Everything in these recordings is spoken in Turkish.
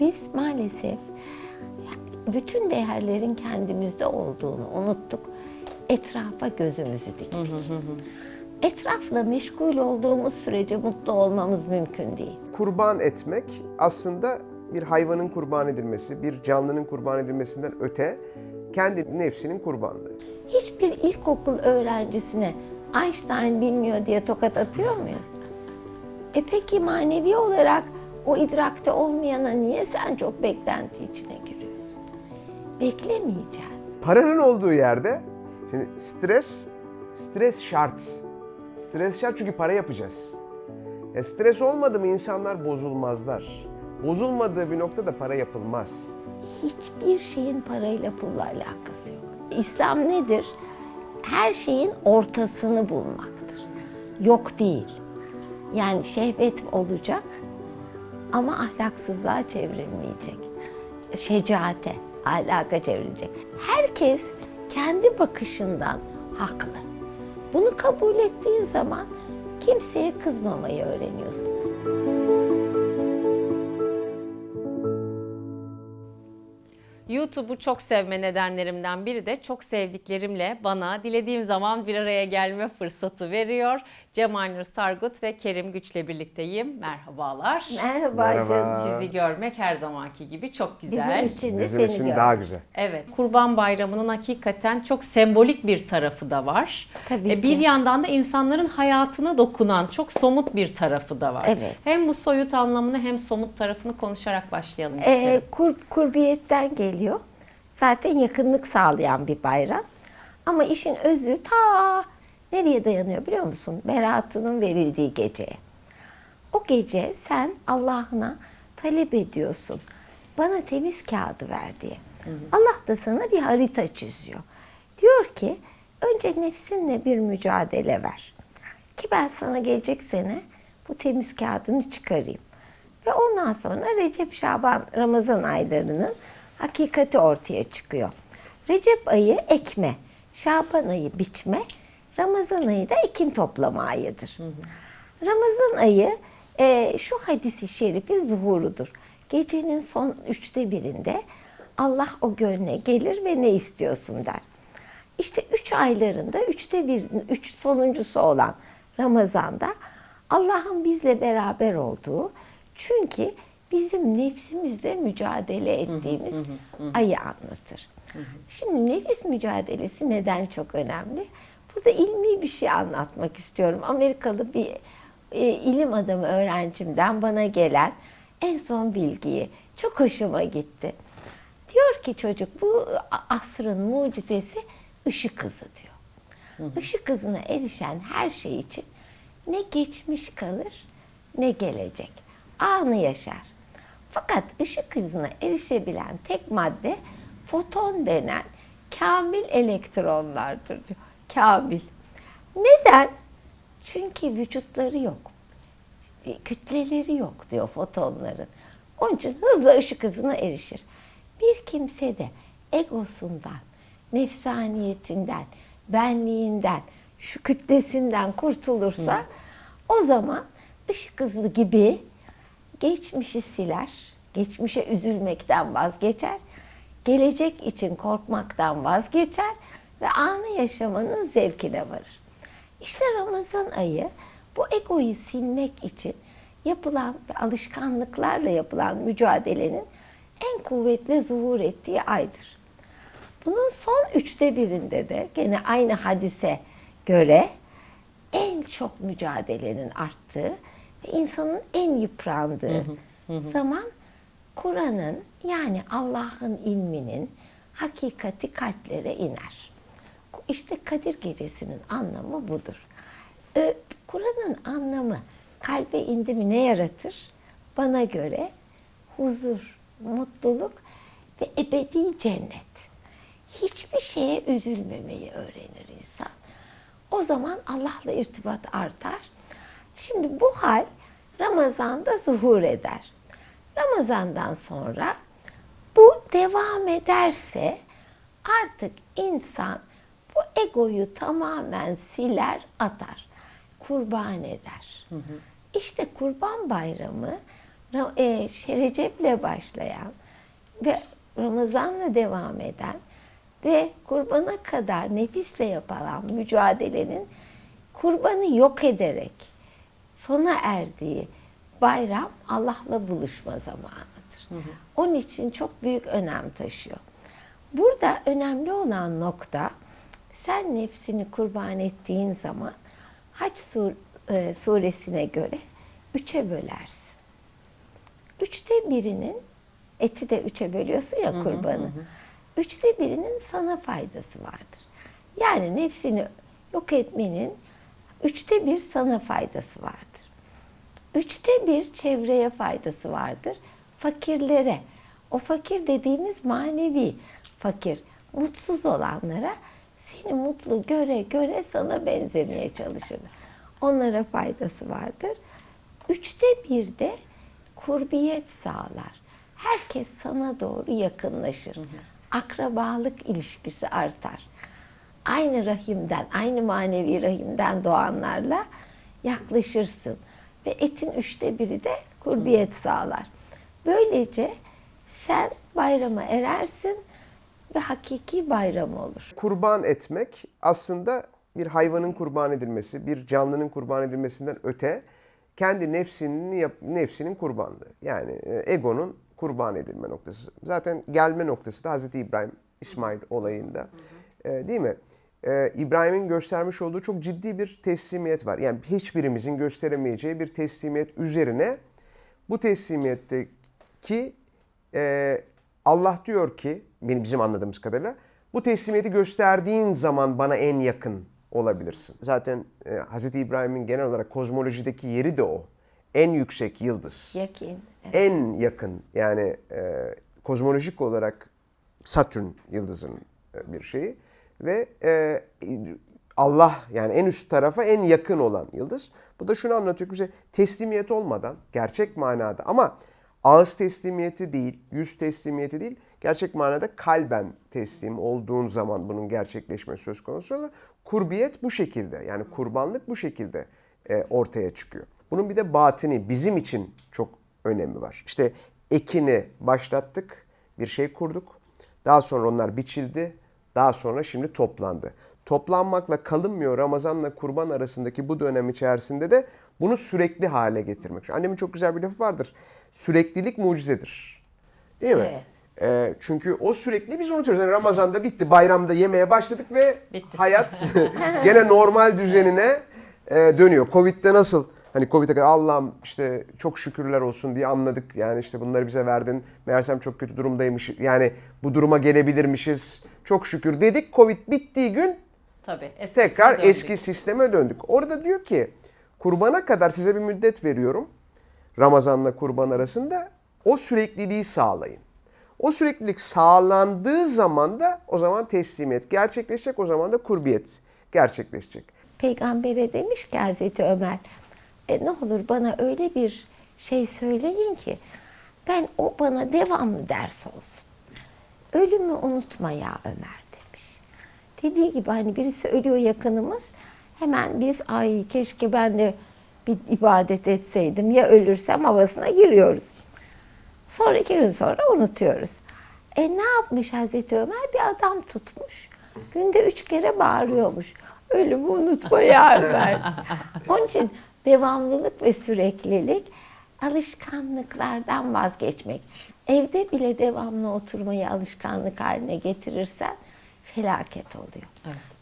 Biz maalesef bütün değerlerin kendimizde olduğunu unuttuk. Etrafa gözümüzü diktik. Etrafla meşgul olduğumuz sürece mutlu olmamız mümkün değil. Kurban etmek aslında bir hayvanın kurban edilmesi, bir canlının kurban edilmesinden öte kendi nefsinin kurbanlığı. Hiçbir ilkokul öğrencisine Einstein bilmiyor diye tokat atıyor muyuz? E peki manevi olarak o idrakte olmayana niye sen çok beklenti içine giriyorsun? Beklemeyeceksin. Paranın olduğu yerde şimdi stres, stres şart. Stres şart çünkü para yapacağız. E stres olmadı mı insanlar bozulmazlar. Bozulmadığı bir noktada para yapılmaz. Hiçbir şeyin parayla pulla alakası yok. İslam nedir? Her şeyin ortasını bulmaktır. Yok değil. Yani şehvet olacak ama ahlaksızlığa çevrilmeyecek. Şecaate, ahlaka çevrilecek. Herkes kendi bakışından haklı. Bunu kabul ettiğin zaman kimseye kızmamayı öğreniyorsun. YouTube'u çok sevme nedenlerimden biri de çok sevdiklerimle bana dilediğim zaman bir araya gelme fırsatı veriyor. Cemal Nur Sargut ve Kerim Güç'le birlikteyim. Merhabalar. Merhaba, Merhaba. canım. Sizi görmek her zamanki gibi çok Bizim güzel. için de Bizim seni için gör. daha güzel. Evet, Kurban Bayramı'nın hakikaten çok sembolik bir tarafı da var. Tabii E, Bir ki. yandan da insanların hayatına dokunan çok somut bir tarafı da var. Evet. Hem bu soyut anlamını hem somut tarafını konuşarak başlayalım Ee, isterim. kur, kurbiyetten geliyor. Zaten yakınlık sağlayan bir bayram. Ama işin özü ta nereye dayanıyor biliyor musun? Beratının verildiği geceye. O gece sen Allah'ına talep ediyorsun. Bana temiz kağıdı ver diye. Allah da sana bir harita çiziyor. Diyor ki önce nefsinle bir mücadele ver. Ki ben sana gelecek sene bu temiz kağıdını çıkarayım. Ve ondan sonra Recep, Şaban, Ramazan aylarının hakikati ortaya çıkıyor. Recep ayı ekme, Şaban ayı biçme, Ramazan ayı da ekin toplama ayıdır. Ramazan ayı e, şu hadisi şerifin zuhurudur. Gecenin son üçte birinde Allah o gönle gelir ve ne istiyorsun der. İşte üç aylarında üçte bir, üç sonuncusu olan Ramazan'da Allah'ın bizle beraber olduğu çünkü bizim nefsimizle mücadele ettiğimiz ayı anlatır. Şimdi nefis mücadelesi neden çok önemli? Burada ilmi bir şey anlatmak istiyorum. Amerikalı bir e, ilim adamı öğrencimden bana gelen en son bilgiyi çok hoşuma gitti. Diyor ki çocuk bu asrın mucizesi ışık hızı diyor. Işık hızına erişen her şey için ne geçmiş kalır ne gelecek. Anı yaşar. Fakat ışık hızına erişebilen tek madde foton denen kamil elektronlardır diyor. Kamil. Neden? Çünkü vücutları yok. Kütleleri yok diyor fotonların. Onun için hızla ışık hızına erişir. Bir kimse de egosundan, nefsaniyetinden, benliğinden, şu kütlesinden kurtulursa o zaman ışık hızı gibi geçmişi siler, geçmişe üzülmekten vazgeçer, gelecek için korkmaktan vazgeçer ve anı yaşamanın zevkine varır. İşte Ramazan ayı bu egoyu silmek için yapılan ve alışkanlıklarla yapılan mücadelenin en kuvvetli zuhur ettiği aydır. Bunun son üçte birinde de gene aynı hadise göre en çok mücadelenin arttığı ve insanın en yıprandığı zaman Kur'an'ın yani Allah'ın ilminin hakikati kalplere iner. İşte Kadir Gecesi'nin anlamı budur. Ee, Kur'an'ın anlamı kalbe indi ne yaratır? Bana göre huzur, mutluluk ve ebedi cennet. Hiçbir şeye üzülmemeyi öğrenir insan. O zaman Allah'la irtibat artar. Şimdi bu hal Ramazan'da zuhur eder. Ramazan'dan sonra bu devam ederse artık insan bu egoyu tamamen siler atar. Kurban eder. İşte kurban bayramı Ra- e, Şerecep'le başlayan ve Ramazan'la devam eden ve kurbana kadar nefisle yapılan mücadelenin kurbanı yok ederek sona erdiği bayram Allah'la buluşma zamanıdır. Onun için çok büyük önem taşıyor. Burada önemli olan nokta sen nefsini kurban ettiğin zaman Haç sur- e, suresine göre üçe bölersin. Üçte birinin eti de üçe bölüyorsun ya kurbanı. Üçte birinin sana faydası vardır. Yani nefsini yok etmenin üçte bir sana faydası vardır. Üçte bir çevreye faydası vardır. Fakirlere, o fakir dediğimiz manevi fakir, mutsuz olanlara seni mutlu göre göre sana benzemeye çalışırlar. Onlara faydası vardır. Üçte bir de kurbiyet sağlar. Herkes sana doğru yakınlaşır. Akrabalık ilişkisi artar. Aynı rahimden, aynı manevi rahimden doğanlarla yaklaşırsın. Ve etin üçte biri de kurbiyet sağlar. Böylece sen bayrama erersin ve hakiki bayram olur. Kurban etmek aslında bir hayvanın kurban edilmesi, bir canlının kurban edilmesinden öte kendi nefsinin nefsinin kurbanlığı. Yani e, egonun kurban edilme noktası. Zaten gelme noktası da Hazreti İbrahim İsmail olayında. E, değil mi? E, İbrahim'in göstermiş olduğu çok ciddi bir teslimiyet var. Yani hiçbirimizin gösteremeyeceği bir teslimiyet üzerine bu teslimiyetteki e, Allah diyor ki, benim bizim anladığımız kadarıyla, bu teslimiyeti gösterdiğin zaman bana en yakın olabilirsin. Zaten e, Hz. İbrahim'in genel olarak kozmolojideki yeri de o. En yüksek yıldız. Yakin. En yakın yani e, kozmolojik olarak Satürn yıldızın e, bir şeyi ve e, Allah yani en üst tarafa en yakın olan yıldız. Bu da şunu anlatıyor ki bize teslimiyet olmadan gerçek manada ama ağız teslimiyeti değil, yüz teslimiyeti değil, gerçek manada kalben teslim olduğun zaman bunun gerçekleşmesi söz konusu olur. Kurbiyet bu şekilde yani kurbanlık bu şekilde e, ortaya çıkıyor. Bunun bir de batini bizim için çok önemi var. İşte ekini başlattık, bir şey kurduk. Daha sonra onlar biçildi. Daha sonra şimdi toplandı. Toplanmakla kalınmıyor Ramazanla kurban arasındaki bu dönem içerisinde de bunu sürekli hale getirmek. Annemin çok güzel bir lafı vardır. Süreklilik mucizedir. Değil mi? Evet. Ee, çünkü o sürekli biz unutuyoruz. Yani Ramazan'da bitti, bayramda yemeye başladık ve Bitti. hayat gene normal düzenine e, dönüyor. Covid'de nasıl? Hani Covid'e kadar Allah'ım işte çok şükürler olsun diye anladık. Yani işte bunları bize verdin. Meğersem çok kötü durumdaymış. Yani bu duruma gelebilirmişiz. Çok şükür dedik. Covid bittiği gün Tabii. tekrar döndük. eski sisteme döndük. Orada diyor ki kurbana kadar size bir müddet veriyorum. Ramazanla kurban arasında o sürekliliği sağlayın. O süreklilik sağlandığı zaman da o zaman teslimiyet gerçekleşecek. O zaman da kurbiyet gerçekleşecek. Peygambere demiş ki Hazreti Ömer, e, ne olur bana öyle bir şey söyleyin ki ben o bana devamlı ders olsun. Ölümü unutma ya Ömer demiş. Dediği gibi hani birisi ölüyor yakınımız hemen biz ay keşke ben de bir ibadet etseydim ya ölürsem havasına giriyoruz. Sonra iki gün sonra unutuyoruz. E ne yapmış Hazreti Ömer? Bir adam tutmuş. Günde üç kere bağırıyormuş. Ölümü unutma ya Ömer. Onun için devamlılık ve süreklilik alışkanlıklardan vazgeçmek. Evde bile devamlı oturmayı alışkanlık haline getirirsen felaket oluyor.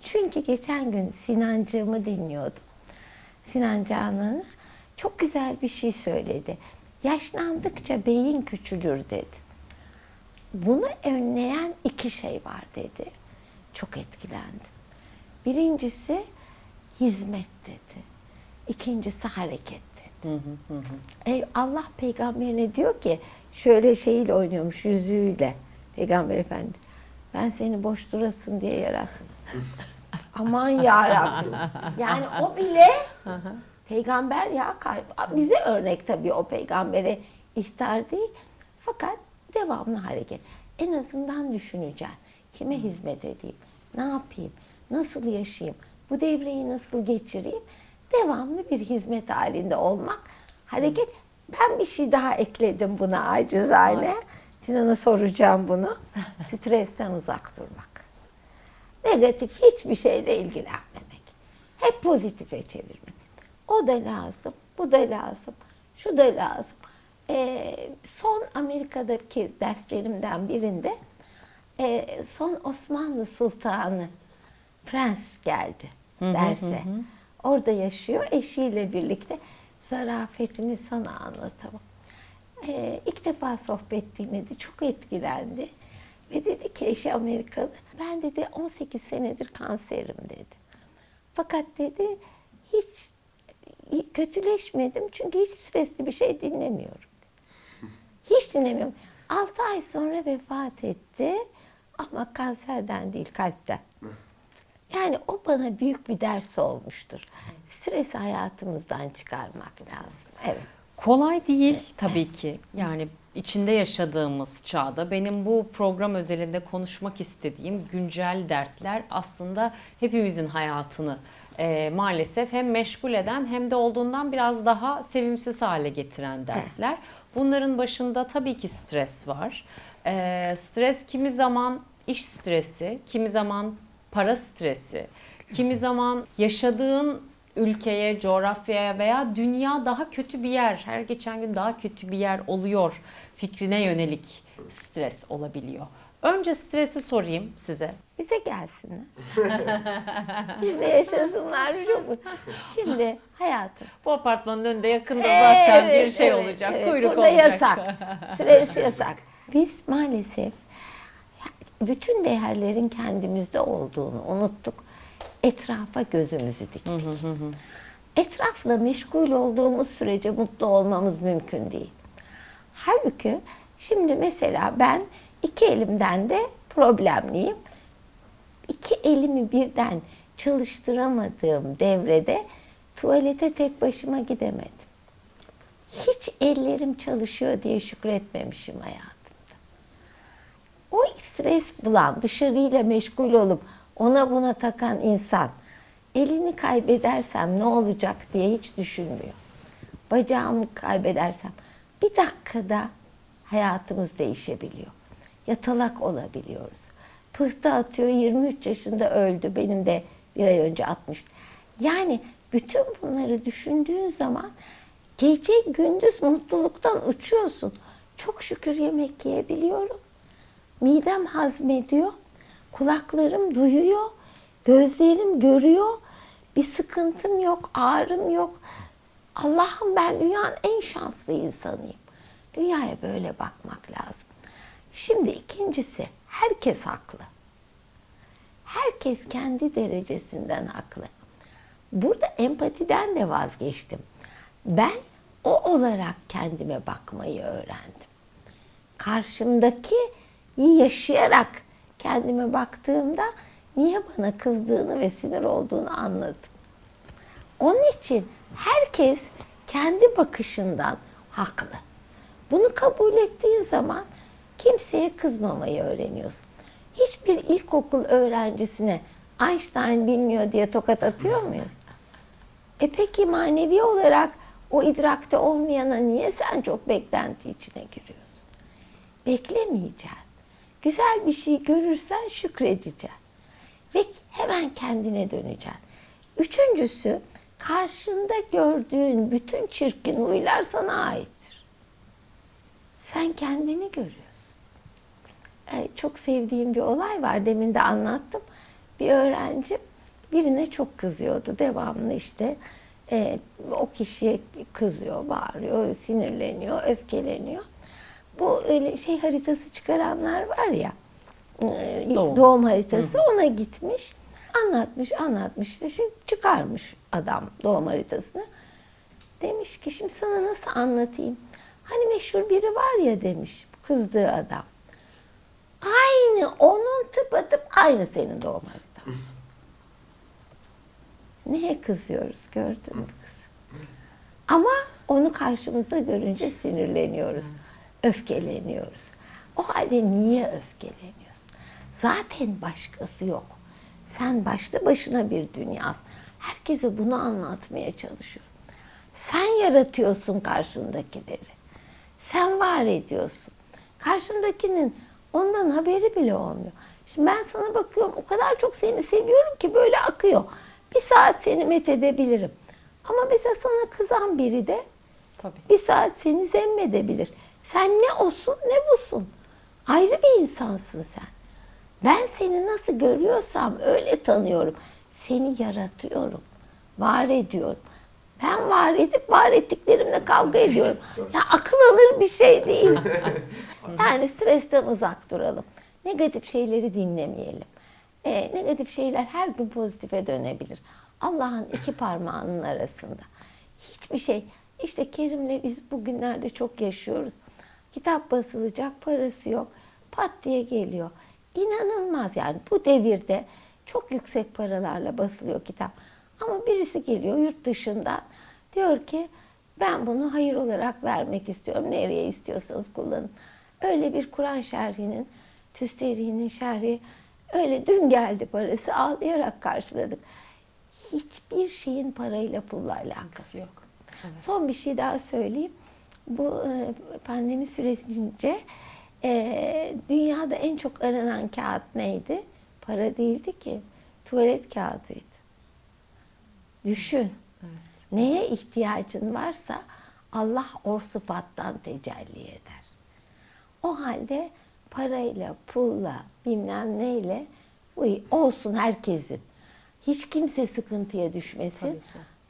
Çünkü geçen gün Sinancığımı dinliyordum. Sinan Canan'ı çok güzel bir şey söyledi. Yaşlandıkça beyin küçülür dedi. Bunu önleyen iki şey var dedi. Çok etkilendim. Birincisi hizmet dedi. İkincisi hareket dedi. Ey Allah peygamberine diyor ki şöyle şeyle oynuyormuş yüzüğüyle. Peygamber Efendimiz ben seni boş durasın diye yarattım. Aman ya Rabbim. Yani o bile peygamber ya. Bize örnek tabii o peygambere ihtar değil. Fakat devamlı hareket. En azından düşüneceksin. Kime hizmet edeyim? Ne yapayım? Nasıl yaşayayım? Bu devreyi nasıl geçireyim? Devamlı bir hizmet halinde olmak, hareket Ben bir şey daha ekledim buna acizane. Sinan'a soracağım bunu. Stresten uzak durmak. Negatif hiçbir şeyle ilgilenmemek. Hep pozitife çevirmek. O da lazım, bu da lazım, şu da lazım. Ee, son Amerika'daki derslerimden birinde e, son Osmanlı Sultanı Prens geldi derse. Orada yaşıyor eşiyle birlikte. Zarafetini sana anlatamam. Ee, ilk defa sohbet dinledi. Çok etkilendi. Ve dedi ki eşi Amerikalı. Ben dedi 18 senedir kanserim dedi. Fakat dedi hiç kötüleşmedim çünkü hiç stresli bir şey dinlemiyorum. Hiç dinlemiyorum. 6 ay sonra vefat etti ama kanserden değil kalpten. Yani o bana büyük bir ders olmuştur. Stresi hayatımızdan çıkarmak lazım. Evet. Kolay değil tabii ki. Yani içinde yaşadığımız çağda benim bu program özelinde konuşmak istediğim güncel dertler aslında hepimizin hayatını e, maalesef hem meşgul eden hem de olduğundan biraz daha sevimsiz hale getiren dertler. Bunların başında tabii ki stres var. E, stres kimi zaman iş stresi, kimi zaman para stresi, kimi zaman yaşadığın ülkeye, coğrafyaya veya dünya daha kötü bir yer, her geçen gün daha kötü bir yer oluyor fikrine yönelik stres olabiliyor. Önce stresi sorayım size. Bize gelsinler. Bizde yaşasınlar biliyor musun? Şimdi hayatım. Bu apartmanın önünde yakında zaten bir Evet, şey evet, olacak, evet. kuyruk Burada olacak. yasak. Stres yasak. Biz maalesef bütün değerlerin kendimizde olduğunu unuttuk. Etrafa gözümüzü diktik. Etrafla meşgul olduğumuz sürece mutlu olmamız mümkün değil. Halbuki şimdi mesela ben iki elimden de problemliyim. İki elimi birden çalıştıramadığım devrede tuvalete tek başıma gidemedim. Hiç ellerim çalışıyor diye şükretmemişim hayatımda. O stres bulan, dışarıyla meşgul olup ona buna takan insan elini kaybedersem ne olacak diye hiç düşünmüyor. Bacağımı kaybedersem bir dakikada hayatımız değişebiliyor. Yatalak olabiliyoruz. Pıhtı atıyor 23 yaşında öldü. Benim de bir ay önce 60. Yani bütün bunları düşündüğün zaman gece gündüz mutluluktan uçuyorsun. Çok şükür yemek yiyebiliyorum. Midem hazmediyor. Kulaklarım duyuyor. Gözlerim görüyor. Bir sıkıntım yok, ağrım yok. Allah'ım ben dünyanın en şanslı insanıyım. Dünyaya böyle bakmak lazım. Şimdi ikincisi, herkes haklı. Herkes kendi derecesinden haklı. Burada empatiden de vazgeçtim. Ben o olarak kendime bakmayı öğrendim. Karşımdaki yaşayarak kendime baktığımda niye bana kızdığını ve sinir olduğunu anladım. Onun için herkes kendi bakışından haklı. Bunu kabul ettiğin zaman kimseye kızmamayı öğreniyorsun. Hiçbir ilkokul öğrencisine Einstein bilmiyor diye tokat atıyor muyuz? E peki manevi olarak o idrakte olmayana niye sen çok beklenti içine giriyorsun? Beklemeyeceksin. Güzel bir şey görürsen şükredeceksin. Ve hemen kendine döneceksin. Üçüncüsü karşında gördüğün bütün çirkin huylar sana aittir. Sen kendini görüyorsun. Çok sevdiğim bir olay var. Demin de anlattım. Bir öğrenci birine çok kızıyordu. Devamlı işte e, o kişiye kızıyor, bağırıyor, sinirleniyor, öfkeleniyor. Bu öyle şey haritası çıkaranlar var ya, e, Doğum. doğum, haritası ona gitmiş. Anlatmış, anlatmış. İşte şimdi çıkarmış adam doğum haritasını. Demiş ki şimdi sana nasıl anlatayım? Hani meşhur biri var ya demiş kızdığı adam. Aynı onun tıpatıp aynı senin doğum haritan. Neye kızıyoruz gördün mü kız? Ama onu karşımızda görünce sinirleniyoruz, öfkeleniyoruz. O halde niye öfkeleniyorsun? Zaten başkası yok. Sen başlı başına bir dünyasın. Herkese bunu anlatmaya çalışıyorum. Sen yaratıyorsun karşındakileri. Sen var ediyorsun. Karşındakinin ondan haberi bile olmuyor. Şimdi ben sana bakıyorum o kadar çok seni seviyorum ki böyle akıyor. Bir saat seni met edebilirim. Ama mesela sana kızan biri de Tabii. bir saat seni zemmedebilir. Sen ne olsun ne busun. Ayrı bir insansın sen. Ben seni nasıl görüyorsam öyle tanıyorum. Seni yaratıyorum. Var ediyorum. Ben var edip var ettiklerimle kavga ediyorum. Ya akıl alır bir şey değil. Yani stresten uzak duralım. Negatif şeyleri dinlemeyelim. Ee, negatif şeyler her gün pozitife dönebilir. Allah'ın iki parmağının arasında. Hiçbir şey. İşte Kerim'le biz bugünlerde çok yaşıyoruz. Kitap basılacak parası yok. Pat diye geliyor. İnanılmaz yani bu devirde çok yüksek paralarla basılıyor kitap. Ama birisi geliyor yurt dışından diyor ki ben bunu hayır olarak vermek istiyorum. Nereye istiyorsanız kullanın. Öyle bir Kur'an şerhinin, Tüsteri'nin şerhi öyle dün geldi parası ağlayarak karşıladık. Hiçbir şeyin parayla pulla alakası yok. Son bir şey daha söyleyeyim. Bu e, pandemi süresince e, dünyada en çok aranan kağıt neydi? Para değildi ki. Tuvalet kağıdıydı. Düşün. Neye ihtiyacın varsa Allah o sıfattan tecelli eder. O halde parayla, pulla, bilmem neyle olsun herkesin. Hiç kimse sıkıntıya düşmesin.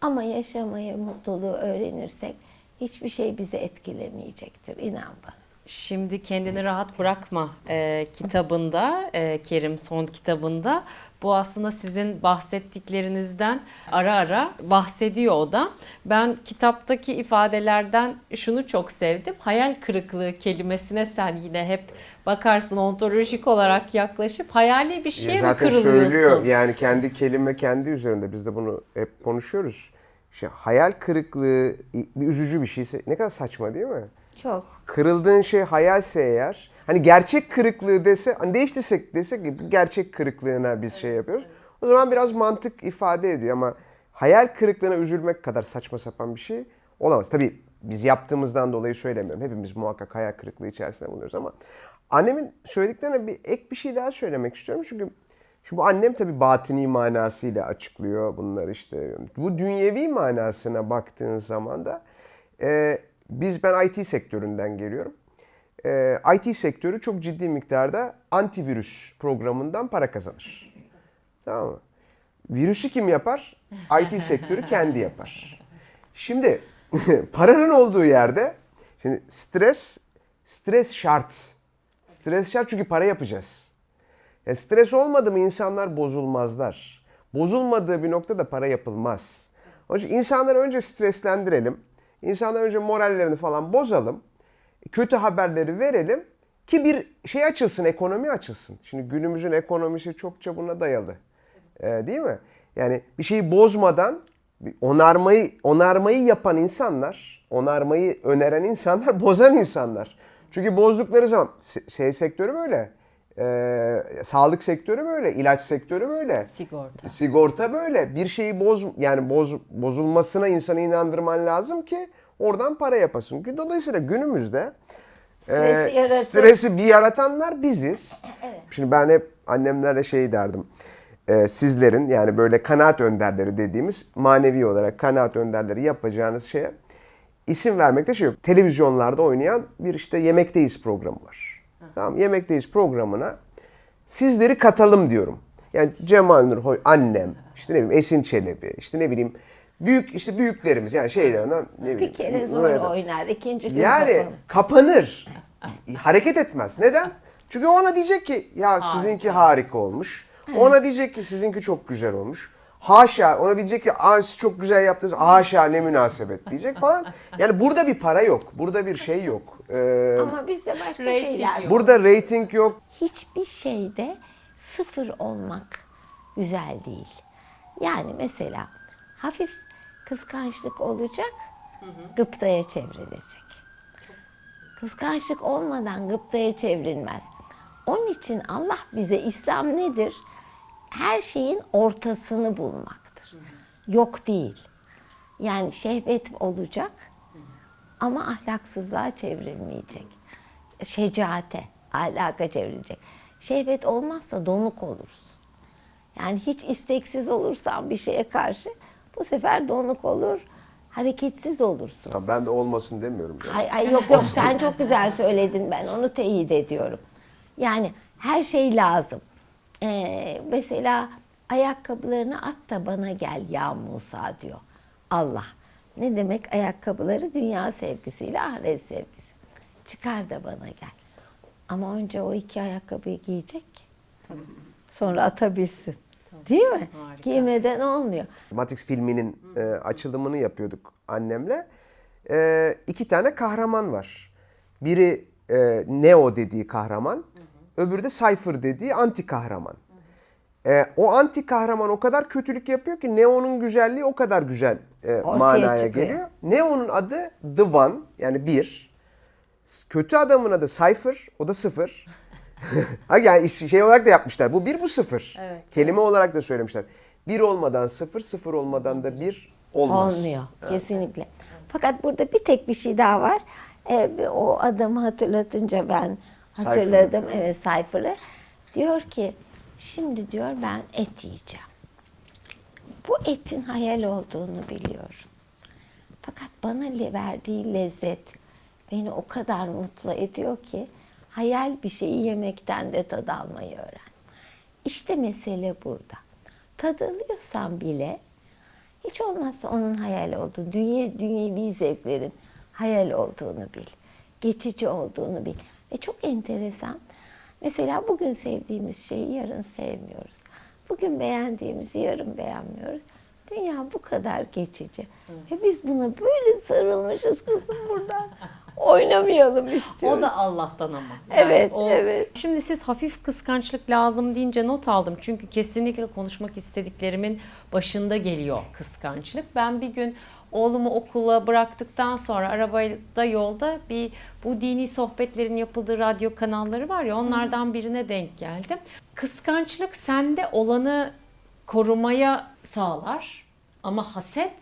Ama yaşamaya, mutluluğu öğrenirsek hiçbir şey bizi etkilemeyecektir. İnan bana. Şimdi kendini rahat bırakma e, kitabında, e, Kerim son kitabında bu aslında sizin bahsettiklerinizden ara ara bahsediyor o da. Ben kitaptaki ifadelerden şunu çok sevdim. Hayal kırıklığı kelimesine sen yine hep bakarsın ontolojik olarak yaklaşıp hayali bir şeye mi Zaten kırılıyorsun? söylüyor yani kendi kelime kendi üzerinde biz de bunu hep konuşuyoruz. İşte hayal kırıklığı bir üzücü bir şeyse ne kadar saçma değil mi? Çok. Kırıldığın şey hayalse eğer hani gerçek kırıklığı dese hani değiştirsek desek gerçek kırıklığına biz şey yapıyoruz. O zaman biraz mantık ifade ediyor ama hayal kırıklığına üzülmek kadar saçma sapan bir şey olamaz. Tabii biz yaptığımızdan dolayı söylemiyorum. Hepimiz muhakkak hayal kırıklığı içerisinde bulunuyoruz ama annemin söylediklerine bir ek bir şey daha söylemek istiyorum. Çünkü Şimdi annem tabii batini manasıyla açıklıyor bunları işte. Bu dünyevi manasına baktığın zaman da e, biz ben IT sektöründen geliyorum. E, IT sektörü çok ciddi miktarda antivirüs programından para kazanır. Tamam mı? Virüsü kim yapar? IT sektörü kendi yapar. Şimdi paranın olduğu yerde şimdi stres stres şart. Stres şart çünkü para yapacağız. E, stres olmadı mı insanlar bozulmazlar. Bozulmadığı bir noktada para yapılmaz. Onun için insanları önce streslendirelim. İnsanlar önce morallerini falan bozalım. Kötü haberleri verelim ki bir şey açılsın, ekonomi açılsın. Şimdi günümüzün ekonomisi çokça buna dayalı. E, değil mi? Yani bir şeyi bozmadan onarmayı onarmayı yapan insanlar, onarmayı öneren insanlar bozan insanlar. Çünkü bozdukları zaman şey sektörü böyle. E, sağlık sektörü böyle, ilaç sektörü böyle. Sigorta. Sigorta böyle. Bir şeyi boz yani boz, bozulmasına insanı inandırman lazım ki oradan para yapasın. Dolayısıyla günümüzde Stresi e, stresi bir yaratanlar biziz. Şimdi ben hep annemlere şey derdim. E, sizlerin yani böyle kanaat önderleri dediğimiz manevi olarak kanaat önderleri yapacağınız şeye isim vermekte şey yok. Televizyonlarda oynayan bir işte Yemekteyiz programı var. Tamam Yemekteyiz programına sizleri katalım diyorum. Yani Cemal Nurhoy annem, işte ne bileyim Esin Çelebi, işte ne bileyim büyük işte büyüklerimiz yani şeylerden ne bileyim. Bir kere zor oynar. ikinci gün Yani kapanır. kapanır. Hareket etmez. Neden? Çünkü ona diyecek ki ya sizinki harika olmuş. Ona diyecek ki sizinki çok güzel olmuş. Haşa ona diyecek ki Aa, siz çok güzel yaptınız. Haşa ne münasebet diyecek falan. Yani burada bir para yok. Burada bir şey yok. Ee, Ama bizde başka Rating şeyler yok. burada rating yok. hiçbir şeyde sıfır olmak güzel değil. Yani mesela hafif kıskançlık olacak, gıptaya çevrilecek. Kıskançlık olmadan gıptaya çevrilmez. Onun için Allah bize İslam nedir? Her şeyin ortasını bulmaktır. Yok değil. Yani şehvet olacak ama ahlaksızlığa çevrilmeyecek. Şecaate, ahlaka çevrilecek. Şehvet olmazsa donuk oluruz. Yani hiç isteksiz olursan bir şeye karşı bu sefer donuk olur, hareketsiz olursun. Tabii ben de olmasın demiyorum. canım. Ay, ay yok yok sen çok güzel söyledin ben onu teyit ediyorum. Yani her şey lazım. Ee, mesela ayakkabılarını at da bana gel ya Musa diyor Allah. Ne demek ayakkabıları dünya sevgisiyle ahiret sevgisi. Çıkar da bana gel. Ama önce o iki ayakkabıyı giyecek. Sonra atabilsin. Değil mi? Harika. Giymeden olmuyor. Matrix filminin e, açılımını yapıyorduk annemle. E, iki tane kahraman var. Biri e, Neo dediği kahraman, öbürü de Cypher dediği anti kahraman. E, o anti kahraman o kadar kötülük yapıyor ki Neo'nun güzelliği o kadar güzel e, Ortaya manaya çıkıyor. geliyor. Neo'nun adı The One yani bir. Kötü adamın adı Cypher, o da sıfır. ha yani şey olarak da yapmışlar. Bu bir, bu sıfır. Evet. Kelime olarak da söylemişler. Bir olmadan sıfır, sıfır olmadan da bir olmaz. Olmuyor kesinlikle. Fakat burada bir tek bir şey daha var. Ee, o adamı hatırlatınca ben hatırladım. Evet Cypher'ı. Diyor ki şimdi diyor ben et yiyeceğim. Bu etin hayal olduğunu biliyorum. Fakat bana verdiği lezzet beni o kadar mutlu ediyor ki hayal bir şeyi yemekten de tad almayı öğren. İşte mesele burada. Tad alıyorsan bile hiç olmazsa onun hayal olduğunu, dünya, dünyevi zevklerin hayal olduğunu bil. Geçici olduğunu bil. Ve çok enteresan. Mesela bugün sevdiğimiz şeyi yarın sevmiyoruz. Bugün beğendiğimizi yarın beğenmiyoruz. Dünya bu kadar geçici. Ve biz buna böyle sarılmışız kızım buradan. Oynamayalım istiyoruz. O da Allah'tan ama. Evet, o- evet. Şimdi siz hafif kıskançlık lazım deyince not aldım. Çünkü kesinlikle konuşmak istediklerimin başında geliyor kıskançlık. Ben bir gün oğlumu okula bıraktıktan sonra arabada yolda bir bu dini sohbetlerin yapıldığı radyo kanalları var ya onlardan birine denk geldim. Kıskançlık sende olanı korumaya sağlar ama haset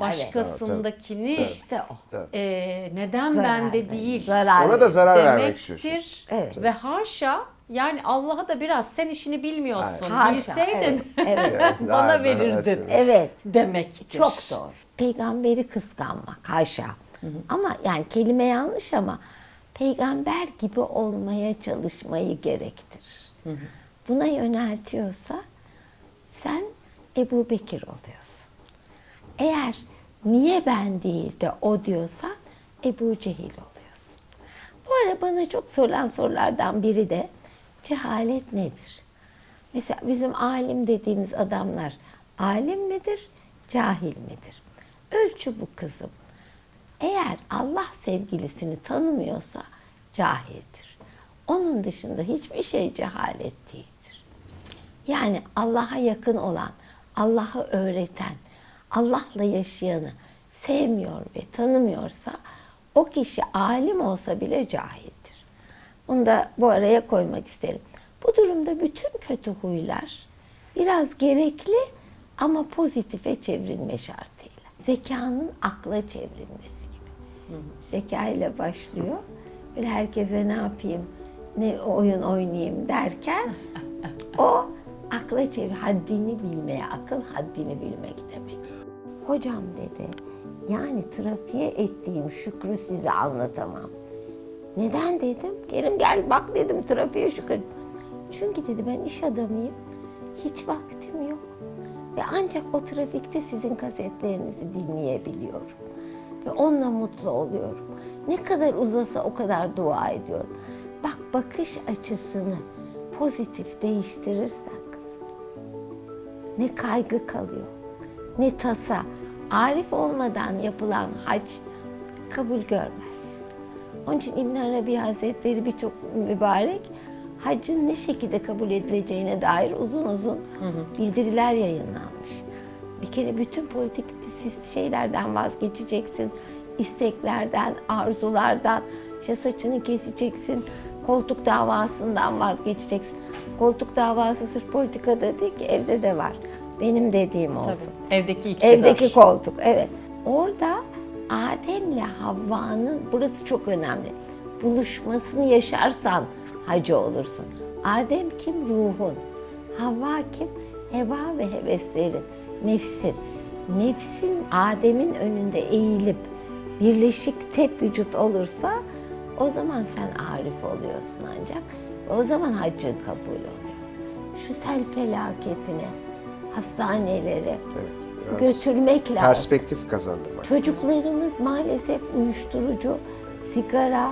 başkasındakini İşte o. Tabii. e, neden Zarar bende verir, değil Zarar Ona da zarar vermek istiyorsun. demektir. Evet. Ve haşa yani Allah'a da biraz sen işini bilmiyorsun. Haşa, Bilseydin Evet. Evet, bana verirdin. daha- Evet. demektir. Çok doğru. Peygamberi kıskanmak haşa. Ama yani kelime yanlış ama peygamber gibi olmaya çalışmayı gerektirir. Buna yöneltiyorsa sen Ebu Bekir oluyorsun. Eğer niye ben değil de o diyorsan Ebu Cehil oluyorsun. Bu ara bana çok sorulan sorulardan biri de cehalet nedir? Mesela bizim alim dediğimiz adamlar alim midir, cahil midir? Ölçü bu kızım. Eğer Allah sevgilisini tanımıyorsa cahildir. Onun dışında hiçbir şey cehalet değildir. Yani Allah'a yakın olan, Allah'ı öğreten, Allah'la yaşayanı sevmiyor ve tanımıyorsa o kişi alim olsa bile cahildir. Bunu da bu araya koymak isterim. Bu durumda bütün kötü huylar biraz gerekli ama pozitife çevrilme şartıyla. Zekanın akla çevrilmesi gibi. Zeka ile başlıyor. Böyle herkese ne yapayım, ne oyun oynayayım derken o akla çevir, haddini bilmeye, akıl haddini bilmek demek. Hocam dedi, yani trafiğe ettiğim şükrü size anlatamam. Neden dedim? Kerim gel bak dedim trafiğe şükret. Çünkü dedi ben iş adamıyım. Hiç vaktim yok. Ve ancak o trafikte sizin kasetlerinizi dinleyebiliyorum. Ve onunla mutlu oluyorum. Ne kadar uzasa o kadar dua ediyorum. Bak bakış açısını pozitif değiştirirsen kız. Ne kaygı kalıyor, ne tasa. Arif olmadan yapılan hac kabul görmez. Onun için İbn Arabi Hazretleri birçok mübarek hacın ne şekilde kabul edileceğine dair uzun uzun bildiriler yayınlanmış. Bir kere bütün politik şeylerden vazgeçeceksin. isteklerden, arzulardan, işte saçını keseceksin, koltuk davasından vazgeçeceksin. Koltuk davası sırf politikada değil ki evde de var. Benim dediğim olsun. Tabii. Evdeki iktidar. Evdeki koltuk, evet. Orada Adem'le Havva'nın, burası çok önemli, buluşmasını yaşarsan hacı olursun. Adem kim? Ruhun. Havva kim? Heva ve heveslerin, nefsin. Nefsin Adem'in önünde eğilip birleşik tek vücut olursa o zaman sen arif oluyorsun ancak. O zaman haccın kabul oluyor. Şu sel felaketine, hastanelere Evet. götürmek lazım. Perspektif kazandırmak. Çocuklarımız maalesef uyuşturucu, sigara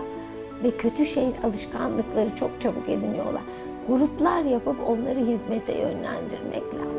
ve kötü şey alışkanlıkları çok çabuk ediniyorlar. Gruplar yapıp onları hizmete yönlendirmek lazım.